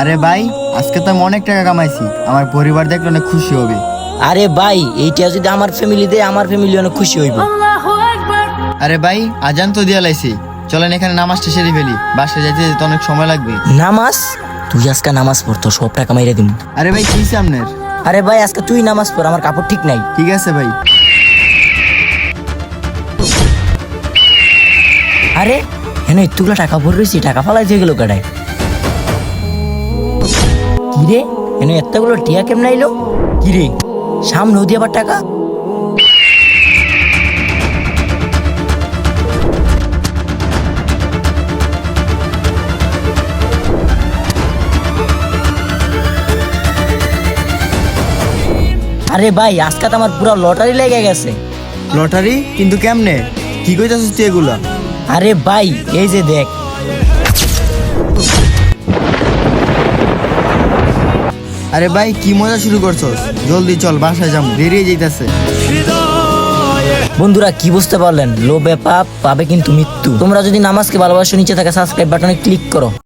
আরে ভাই আজকে তো আমি অনেক টাকা কামাইছি। আমার পরিবার দেখলে অনেক খুশি হবে। আরে ভাই এইটা যদি আমার ফ্যামিলি দেয় আমার ফ্যামিলি অনেক খুশি হইব। আরে ভাই আজান তো দিয়া লাইছি। চলেন এখানে নামাজটা সেরে ফেলি। বাসায় যাইতে যেতে অনেক সময় লাগবে। নামাজ? তুই আজকে নামাজ পড়তো সব টাকা মাইরে দিম। আরে ভাই কি আপনার? আরে ভাই আজকে তুই নামাজ পড় আমার কাপড় ঠিক নাই। ঠিক আছে ভাই। আরে হেন এতগুলো টাকা ভরে রয়েছি টাকা ফালাই দিয়ে গেল কাটায় কিরে? হেন এতগুলো টিয়া কেমন আইলো? কিরে সামনে দিয়ে আবার টাকা? আরে ভাই আজকে তো আমার পুরো লটারি লেগে গেছে। লটারি? কিন্তু কেমনে? কি কইতাছিস তুই এগুলা? আরে ভাই এই যে দেখ আরে ভাই, কি মজা শুরু করছস? জলদি চল, বাসায় যাম বেরিয়ে যেতেছে বন্ধুরা, কি বুঝতে পারলেন? লোভে পাপ পাবে কিন্তু মৃত্যু। তোমরা যদি নামাজকে ভালোবাসো, নিচে থাকা সাবস্ক্রাইব বাটনে ক্লিক করো।